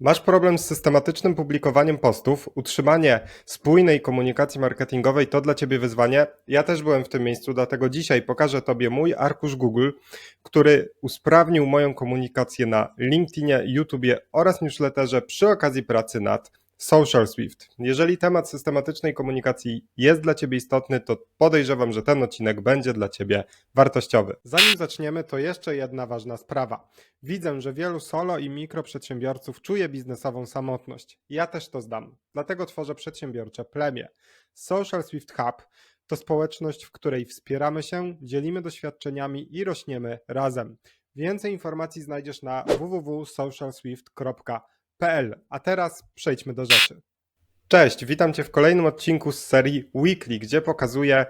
Masz problem z systematycznym publikowaniem postów, utrzymanie spójnej komunikacji marketingowej to dla Ciebie wyzwanie. Ja też byłem w tym miejscu, dlatego dzisiaj pokażę Tobie mój arkusz Google, który usprawnił moją komunikację na LinkedInie, YouTubie oraz newsletterze przy okazji pracy nad Social Swift. Jeżeli temat systematycznej komunikacji jest dla Ciebie istotny, to podejrzewam, że ten odcinek będzie dla Ciebie wartościowy. Zanim zaczniemy, to jeszcze jedna ważna sprawa. Widzę, że wielu solo i mikroprzedsiębiorców czuje biznesową samotność. Ja też to zdam. Dlatego tworzę przedsiębiorcze plemię. Social Swift Hub to społeczność, w której wspieramy się, dzielimy doświadczeniami i rośniemy razem. Więcej informacji znajdziesz na www.socialswift.pl. A teraz przejdźmy do rzeczy. Cześć, witam Cię w kolejnym odcinku z serii Weekly, gdzie pokazuję,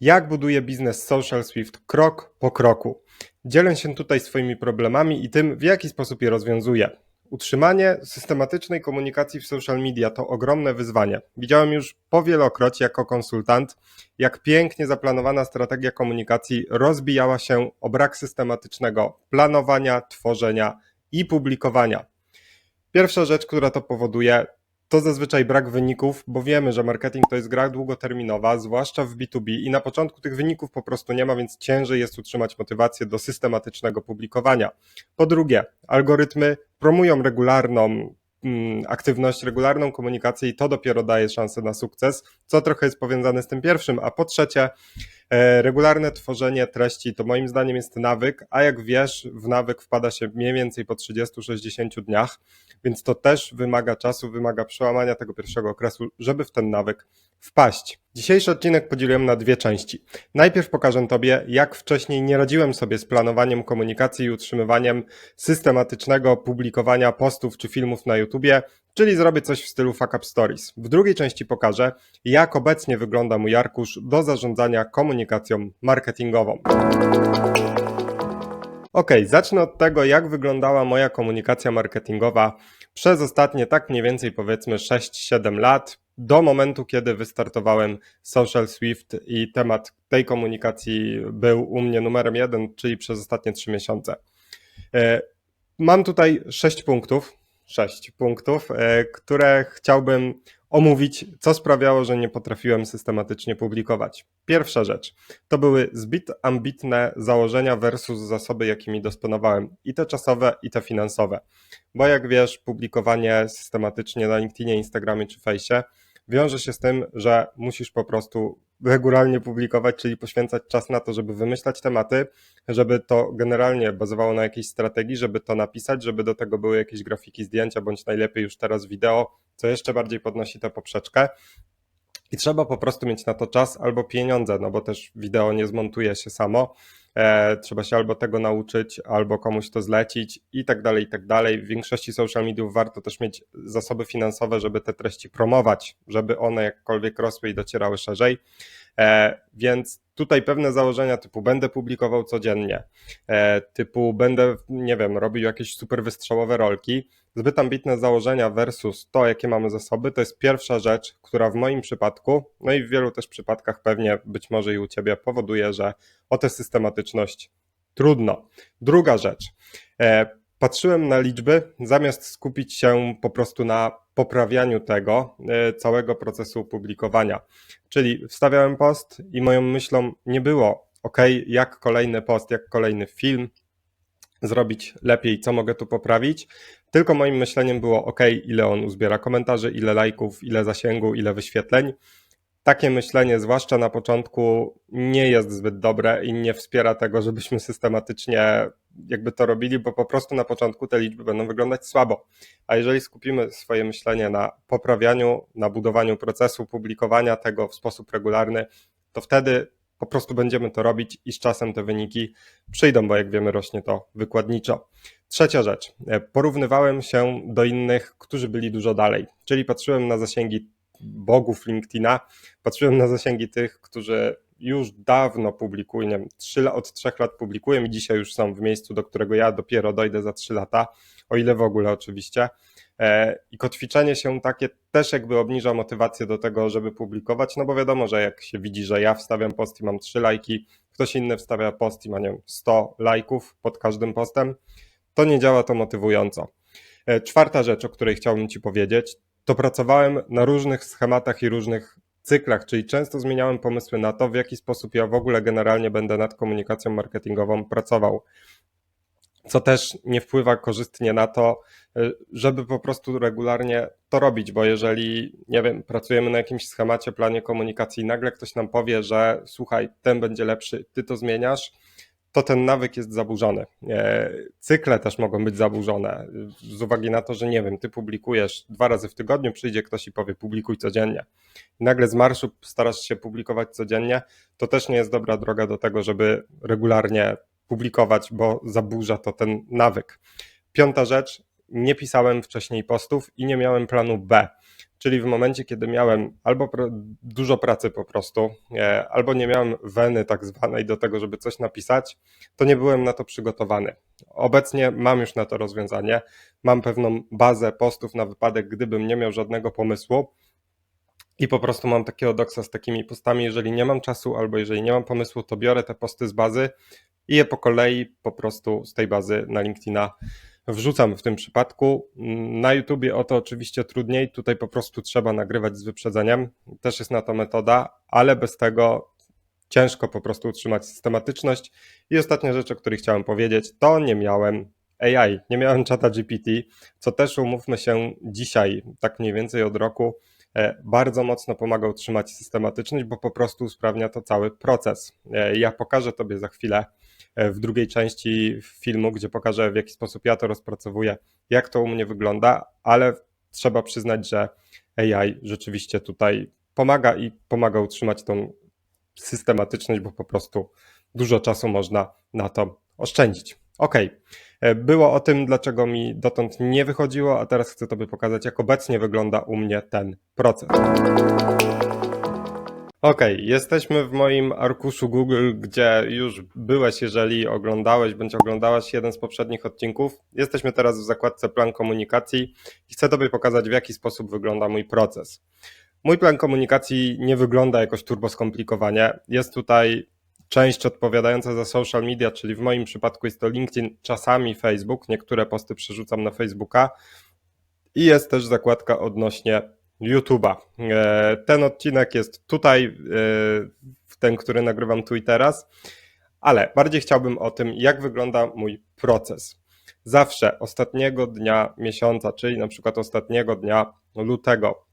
jak buduję biznes Social Swift krok po kroku. Dzielę się tutaj swoimi problemami i tym, w jaki sposób je rozwiązuję. Utrzymanie systematycznej komunikacji w social media to ogromne wyzwanie. Widziałem już powielokroć jako konsultant, jak pięknie zaplanowana strategia komunikacji rozbijała się o brak systematycznego planowania, tworzenia i publikowania. Pierwsza rzecz, która to powoduje, to zazwyczaj brak wyników, bo wiemy, że marketing to jest gra długoterminowa, zwłaszcza w B2B i na początku tych wyników po prostu nie ma, więc ciężej jest utrzymać motywację do systematycznego publikowania. Po drugie, algorytmy promują regularną aktywność, regularną komunikację i to dopiero daje szansę na sukces, co trochę jest powiązane z tym pierwszym. A po trzecie, e, regularne tworzenie treści to moim zdaniem jest nawyk, a jak wiesz, w nawyk wpada się mniej więcej po 30-60 dniach, więc to też wymaga czasu, wymaga przełamania tego pierwszego okresu, żeby w ten nawyk wpaść. Dzisiejszy odcinek podzieliłem na dwie części. Najpierw pokażę Tobie, jak wcześniej nie radziłem sobie z planowaniem komunikacji i utrzymywaniem systematycznego publikowania postów czy filmów na YouTubie, czyli zrobię coś w stylu Fuck Up Stories. W drugiej części pokażę, jak obecnie wygląda mój arkusz do zarządzania komunikacją marketingową. Ok, zacznę od tego, jak wyglądała moja komunikacja marketingowa przez ostatnie tak mniej więcej powiedzmy 6-7 lat, do momentu, kiedy wystartowałem Social Swift i temat tej komunikacji był u mnie numerem jeden, czyli przez ostatnie 3 miesiące. E, Mam tutaj 6 punktów, 6 punktów, e, które chciałbym omówić, co sprawiało, że nie potrafiłem systematycznie publikować. Pierwsza rzecz to były zbyt ambitne założenia versus zasoby, jakimi dysponowałem, i te czasowe, i te finansowe. Bo jak wiesz, publikowanie systematycznie na LinkedInie, Instagramie czy Fejsie wiąże się z tym, że musisz po prostu regularnie publikować, czyli poświęcać czas na to, żeby wymyślać tematy, żeby to generalnie bazowało na jakiejś strategii, żeby to napisać, żeby do tego były jakieś grafiki, zdjęcia, bądź najlepiej już teraz wideo, co jeszcze bardziej podnosi tę poprzeczkę. I trzeba po prostu mieć na to czas albo pieniądze, no bo też wideo nie zmontuje się samo. E, trzeba się albo tego nauczyć, albo komuś to zlecić i tak dalej, i tak dalej. W większości social mediów warto też mieć zasoby finansowe, żeby te treści promować, żeby one jakkolwiek rosły i docierały szerzej. E, więc tutaj pewne założenia typu będę publikował codziennie, e, typu będę, nie wiem, robił jakieś super wystrzałowe rolki, zbyt ambitne założenia versus to, jakie mamy zasoby, to jest pierwsza rzecz, która w moim przypadku, no i w wielu też przypadkach pewnie być może i u Ciebie powoduje, że o tę systematyczność trudno. Druga rzecz, e, patrzyłem na liczby, zamiast skupić się po prostu na poprawianiu tego e, całego procesu publikowania. Czyli wstawiałem post i moją myślą nie było, ok, jak kolejny post, jak kolejny film zrobić lepiej, co mogę tu poprawić, tylko moim myśleniem było, ok, ile on uzbiera komentarzy, ile lajków, ile zasięgu, ile wyświetleń. Takie myślenie, zwłaszcza na początku, nie jest zbyt dobre i nie wspiera tego, żebyśmy systematycznie jakby to robili, bo po prostu na początku te liczby będą wyglądać słabo. A jeżeli skupimy swoje myślenie na poprawianiu, na budowaniu procesu publikowania tego w sposób regularny, to wtedy po prostu będziemy to robić i z czasem te wyniki przyjdą, bo jak wiemy, rośnie to wykładniczo. Trzecia rzecz. Porównywałem się do innych, którzy byli dużo dalej, czyli patrzyłem na zasięgi bogów LinkedIna, patrzyłem na zasięgi tych, którzy już dawno wiem, trzy, od trzech lat publikują i dzisiaj już są w miejscu, do którego ja dopiero dojdę za trzy lata, o ile w ogóle oczywiście. E, I kotwiczenie się takie też jakby obniża motywację do tego, żeby publikować, no bo wiadomo, że jak się widzi, że ja wstawiam post i mam trzy lajki, ktoś inny wstawia post i ma nie wiem, 100 lajków pod każdym postem, to nie działa to motywująco. E, Czwarta rzecz, o której chciałbym Ci powiedzieć, to pracowałem na różnych schematach i różnych cyklach, czyli często zmieniałem pomysły na to, w jaki sposób ja w ogóle generalnie będę nad komunikacją marketingową pracował. Co też nie wpływa korzystnie na to, y, żeby po prostu regularnie to robić, bo jeżeli, nie wiem, pracujemy na jakimś schemacie, planie komunikacji, i nagle ktoś nam powie, że słuchaj, ten będzie lepszy, ty to zmieniasz, to ten nawyk jest zaburzony. E, Cykle też mogą być zaburzone z uwagi na to, że nie wiem, ty publikujesz dwa razy w tygodniu, przyjdzie ktoś i powie publikuj codziennie. I nagle z marszu starasz się publikować codziennie, to też nie jest dobra droga do tego, żeby regularnie publikować, bo zaburza to ten nawyk. Piąta rzecz, nie pisałem wcześniej postów i nie miałem planu B. Czyli w momencie, kiedy miałem albo dużo pracy po prostu, e, albo nie miałem weny tak zwanej do tego, żeby coś napisać, to nie byłem na to przygotowany. Obecnie mam już na to rozwiązanie. Mam pewną bazę postów na wypadek, gdybym nie miał żadnego pomysłu. I po prostu mam takiego doksa z takimi postami. Jeżeli nie mam czasu albo jeżeli nie mam pomysłu, to biorę te posty z bazy i je po kolei po prostu z tej bazy na LinkedIna wrzucam w tym przypadku. Na YouTubie o to oczywiście trudniej, tutaj po prostu trzeba nagrywać z wyprzedzeniem. Też jest na to metoda, ale bez tego ciężko po prostu utrzymać systematyczność. I ostatnia rzecz, o której chciałem powiedzieć, to nie miałem AI, nie miałem czata GPT, co też umówmy się dzisiaj, tak mniej więcej od roku, e, bardzo mocno pomaga utrzymać systematyczność, bo po prostu usprawnia to cały proces. E, Ja pokażę Tobie za chwilę w drugiej części filmu, gdzie pokażę w jaki sposób ja to rozpracowuję, jak to u mnie wygląda, ale trzeba przyznać, że AI rzeczywiście tutaj pomaga i pomaga utrzymać tą systematyczność, bo po prostu dużo czasu można na to oszczędzić. Ok, było o tym, dlaczego mi dotąd nie wychodziło, a teraz chcę Tobie pokazać, jak obecnie wygląda u mnie ten proces. Ok, jesteśmy w moim arkuszu Google, gdzie już byłeś, jeżeli oglądałeś bądź oglądałaś jeden z poprzednich odcinków. Jesteśmy teraz w zakładce plan komunikacji i chcę Tobie pokazać, w jaki sposób wygląda mój proces. Mój plan komunikacji nie wygląda jakoś turbo skomplikowanie. Jest tutaj część odpowiadająca za social media, czyli w moim przypadku jest to LinkedIn, czasami Facebook. Niektóre posty przerzucam na Facebooka. I jest też zakładka odnośnie YouTube'a. E, Ten odcinek jest tutaj, e, ten, który nagrywam tu i teraz, ale bardziej chciałbym o tym, jak wygląda mój proces. Zawsze ostatniego dnia miesiąca, czyli na przykład ostatniego dnia lutego,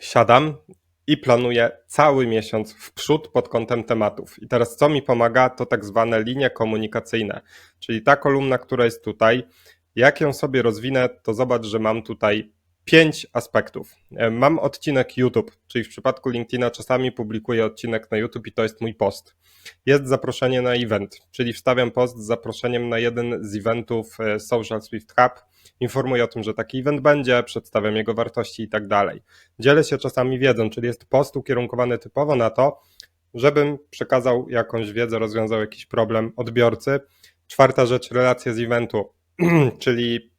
siadam i planuję cały miesiąc w przód pod kątem tematów. I teraz co mi pomaga, to tak zwane linie komunikacyjne, czyli ta kolumna, która jest tutaj. Jak ją sobie rozwinę, to zobacz, że mam tutaj pięć aspektów. E, Mam odcinek YouTube, czyli w przypadku LinkedIna czasami publikuję odcinek na YouTube i to jest mój post. Jest zaproszenie na event, czyli wstawiam post z zaproszeniem na jeden z eventów e, Social Swift Hub. Informuję o tym, że taki event będzie, przedstawiam jego wartości i tak dalej. Dzielę się czasami wiedzą, czyli jest post ukierunkowany typowo na to, żebym przekazał jakąś wiedzę, rozwiązał jakiś problem odbiorcy. Czwarta rzecz, relacje z eventu, czyli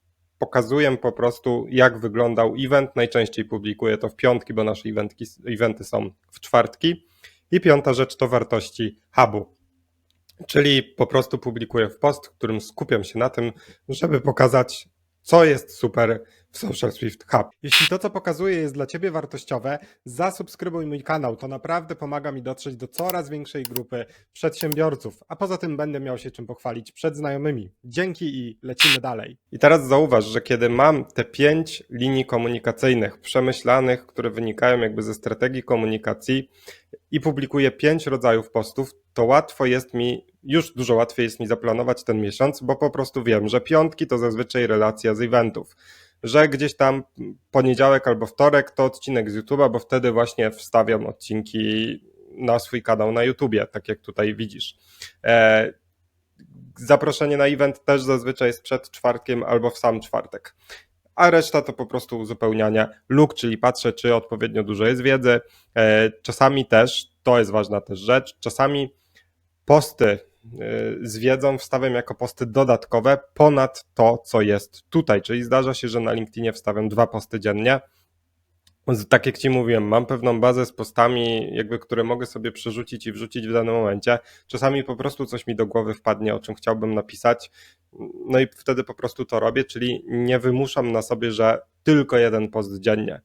pokazuję po prostu, jak wyglądał event. Najczęściej publikuję to w piątki, bo nasze eventki, eventy są w czwartki. I piąta rzecz to wartości hubu. Czyli po prostu publikuję w post, w którym skupiam się na tym, żeby pokazać, co jest super w Social Swift Hub. Jeśli to, co pokazuję, jest dla Ciebie wartościowe, zasubskrybuj mój kanał. To naprawdę pomaga mi dotrzeć do coraz większej grupy przedsiębiorców, a poza tym będę miał się czym pochwalić przed znajomymi. Dzięki i lecimy dalej. I teraz zauważ, że kiedy mam te pięć linii komunikacyjnych przemyślanych, które wynikają jakby ze strategii komunikacji i publikuję pięć rodzajów postów, to łatwo jest mi, już dużo łatwiej jest mi zaplanować ten miesiąc, bo po prostu wiem, że piątki to zazwyczaj relacja z eventów że gdzieś tam poniedziałek albo wtorek to odcinek z YouTube'a, bo wtedy właśnie wstawiam odcinki na swój kanał na YouTubie, tak jak tutaj widzisz. E, zaproszenie na event też zazwyczaj jest przed czwartkiem albo w sam czwartek. A reszta to po prostu uzupełnianie luk, czyli patrzę, czy odpowiednio dużo jest wiedzy. E, czasami też, to jest ważna też rzecz, czasami posty z wiedzą wstawiam jako posty dodatkowe ponad to, co jest tutaj. Czyli zdarza się, że na LinkedInie wstawiam dwa posty dziennie. Tak jak Ci mówiłem, mam pewną bazę z postami, jakby, które mogę sobie przerzucić i wrzucić w danym momencie. Czasami po prostu coś mi do głowy wpadnie, o czym chciałbym napisać No i wtedy po prostu to robię, czyli nie wymuszam na sobie, że tylko jeden post dziennie.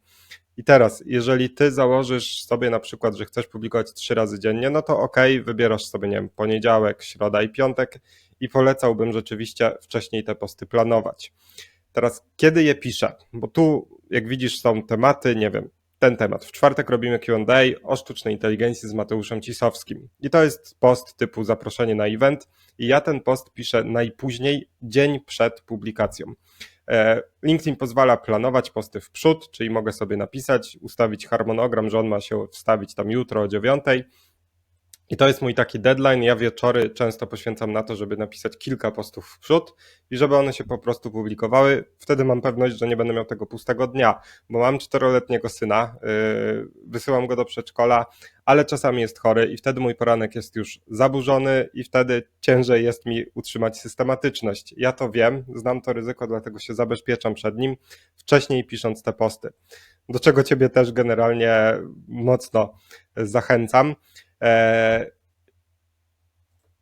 I teraz, jeżeli ty założysz sobie na przykład, że chcesz publikować trzy razy dziennie, no to ok, wybierasz sobie, nie wiem, poniedziałek, środa i piątek i polecałbym rzeczywiście wcześniej te posty planować. Teraz, kiedy je piszę? Bo tu, jak widzisz, są tematy, nie wiem, ten temat. W czwartek robimy QA o sztucznej inteligencji z Mateuszem Cisowskim. I to jest post typu zaproszenie na event. I ja ten post piszę najpóźniej dzień przed publikacją. E, LinkedIn pozwala planować posty w przód, czyli mogę sobie napisać, ustawić harmonogram, że on ma się wstawić tam jutro o dziewiątej i to jest mój taki deadline. Ja wieczory często poświęcam na to, żeby napisać kilka postów w przód i żeby one się po prostu publikowały. Wtedy mam pewność, że nie będę miał tego pustego dnia, bo mam czteroletniego syna, yy, wysyłam go do przedszkola, ale czasami jest chory i wtedy mój poranek jest już zaburzony i wtedy ciężej jest mi utrzymać systematyczność. Ja to wiem, znam to ryzyko, dlatego się zabezpieczam przed nim wcześniej pisząc te posty. Do czego ciebie też generalnie mocno zachęcam. E,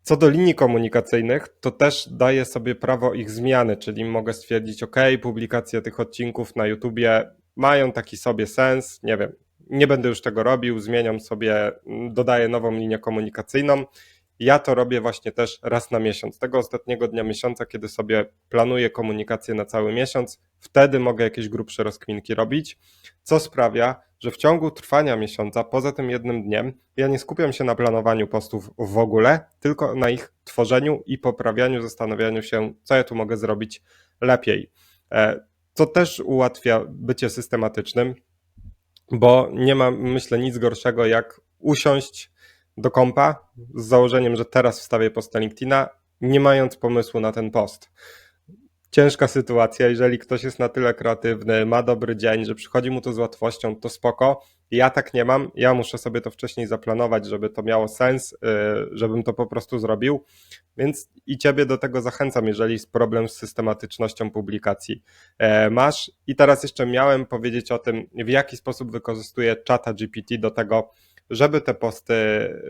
co do linii komunikacyjnych, to też daję sobie prawo ich zmiany, czyli mogę stwierdzić, OK, publikacje tych odcinków na YouTubie mają taki sobie sens, nie wiem, nie będę już tego robił, zmieniam sobie, dodaję nową linię komunikacyjną ja to robię właśnie też raz na miesiąc. Tego ostatniego dnia miesiąca, kiedy sobie planuję komunikację na cały miesiąc, wtedy mogę jakieś grubsze rozkminki robić, co sprawia, że w ciągu trwania miesiąca, poza tym jednym dniem, ja nie skupiam się na planowaniu postów w ogóle, tylko na ich tworzeniu i poprawianiu, zastanawianiu się, co ja tu mogę zrobić lepiej. E, co też ułatwia bycie systematycznym, bo nie ma, myślę, nic gorszego jak usiąść, do kompa z założeniem, że teraz wstawię post na LinkedIna, nie mając pomysłu na ten post. Ciężka sytuacja, jeżeli ktoś jest na tyle kreatywny, ma dobry dzień, że przychodzi mu to z łatwością, to spoko. Ja tak nie mam, ja muszę sobie to wcześniej zaplanować, żeby to miało sens, y, żebym to po prostu zrobił. Więc i ciebie do tego zachęcam, jeżeli problem z systematycznością publikacji e, masz. I teraz jeszcze miałem powiedzieć o tym, w jaki sposób wykorzystuję czata GPT do tego, żeby te posty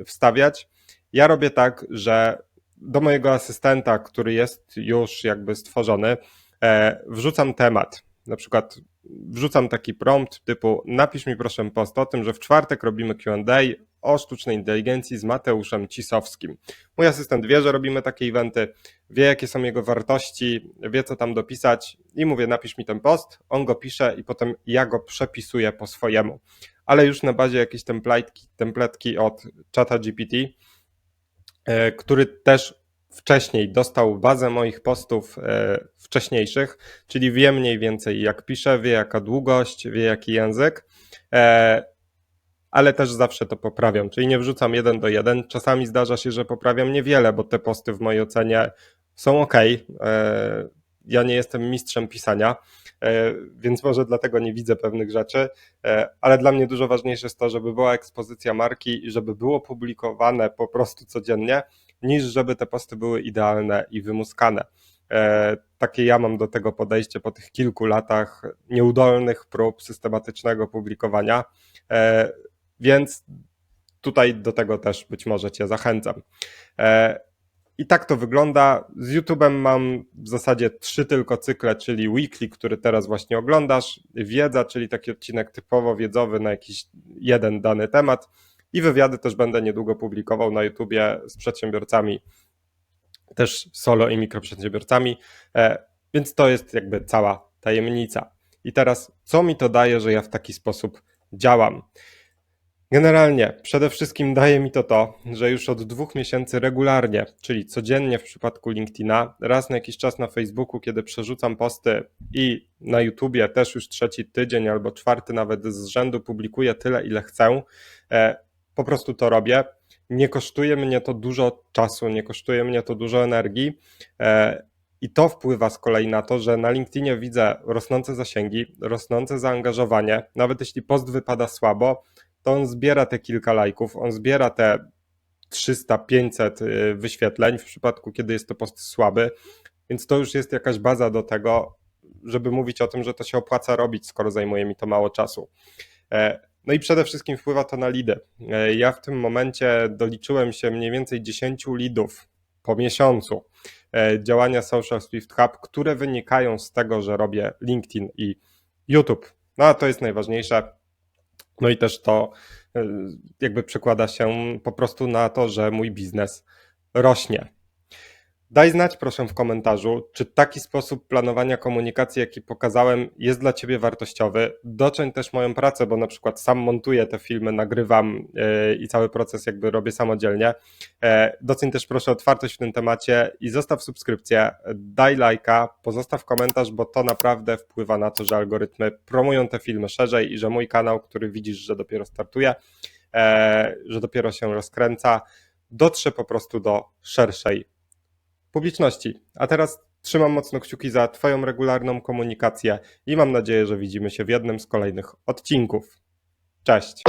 wstawiać. Ja robię tak, że do mojego asystenta, który jest już jakby stworzony, e, wrzucam temat. Na przykład wrzucam taki prompt typu napisz mi proszę post o tym, że w czwartek robimy Q&A o sztucznej inteligencji z Mateuszem Cisowskim. Mój asystent wie, że robimy takie eventy, wie jakie są jego wartości, wie co tam dopisać i mówię napisz mi ten post, on go pisze i potem ja go przepisuję po swojemu ale już na bazie jakiejś templatki, templetki od czata GPT, e, który też wcześniej dostał bazę moich postów e, wcześniejszych, czyli wie mniej więcej jak piszę, wie jaka długość, wie jaki język, e, ale też zawsze to poprawiam, czyli nie wrzucam jeden do jeden. Czasami zdarza się, że poprawiam niewiele, bo te posty w mojej ocenie są ok. Ja nie jestem mistrzem pisania, więc może dlatego nie widzę pewnych rzeczy, e, ale dla mnie dużo ważniejsze jest to, żeby była ekspozycja marki i żeby było publikowane po prostu codziennie, niż żeby te posty były idealne i wymuskane. E, takie ja mam do tego podejście po tych kilku latach nieudolnych prób systematycznego publikowania, więc tutaj do tego też być może Cię zachęcam. I tak to wygląda. Z YouTube'em mam w zasadzie trzy tylko cykle, czyli weekly, który teraz właśnie oglądasz, wiedza, czyli taki odcinek typowo wiedzowy na jakiś jeden dany temat i wywiady też będę niedługo publikował na YouTubie z przedsiębiorcami, też solo i mikroprzedsiębiorcami, e, więc to jest jakby cała tajemnica. I teraz, co mi to daje, że ja w taki sposób działam? Generalnie, przede wszystkim daje mi to to, że już od dwóch miesięcy regularnie, czyli codziennie w przypadku LinkedIna, raz na jakiś czas na Facebooku, kiedy przerzucam posty i na YouTubie też już trzeci tydzień albo czwarty nawet z rzędu publikuję tyle, ile chcę, e, po prostu to robię. Nie kosztuje mnie to dużo czasu, nie kosztuje mnie to dużo energii. E, I to wpływa z kolei na to, że na LinkedInie widzę rosnące zasięgi, rosnące zaangażowanie. Nawet jeśli post wypada słabo, to on zbiera te kilka lajków, on zbiera te 300-500 y, wyświetleń w przypadku, kiedy jest to post słaby, więc to już jest jakaś baza do tego, żeby mówić o tym, że to się opłaca robić, skoro zajmuje mi to mało czasu. E, no i przede wszystkim wpływa to na lidy. E, ja w tym momencie doliczyłem się mniej więcej 10 lidów po miesiącu. e, działania Social Swift Hub, które wynikają z tego, że robię LinkedIn i YouTube. No a to jest najważniejsze. No i też to e, jakby przekłada się po prostu na to, że mój biznes rośnie. Daj znać proszę w komentarzu, czy taki sposób planowania komunikacji, jaki pokazałem, jest dla Ciebie wartościowy. Doceń też moją pracę, bo na przykład sam montuję te filmy, nagrywam yy, i cały proces jakby robię samodzielnie. E, Doceń też proszę otwartość w tym temacie i zostaw subskrypcję, daj lajka, pozostaw komentarz, bo to naprawdę wpływa na to, że algorytmy promują te filmy szerzej i że mój kanał, który widzisz, że dopiero startuje, e, że dopiero się rozkręca, dotrze po prostu do szerszej publiczności. A teraz trzymam mocno kciuki za Twoją regularną komunikację i mam nadzieję, że widzimy się w jednym z kolejnych odcinków. Cześć!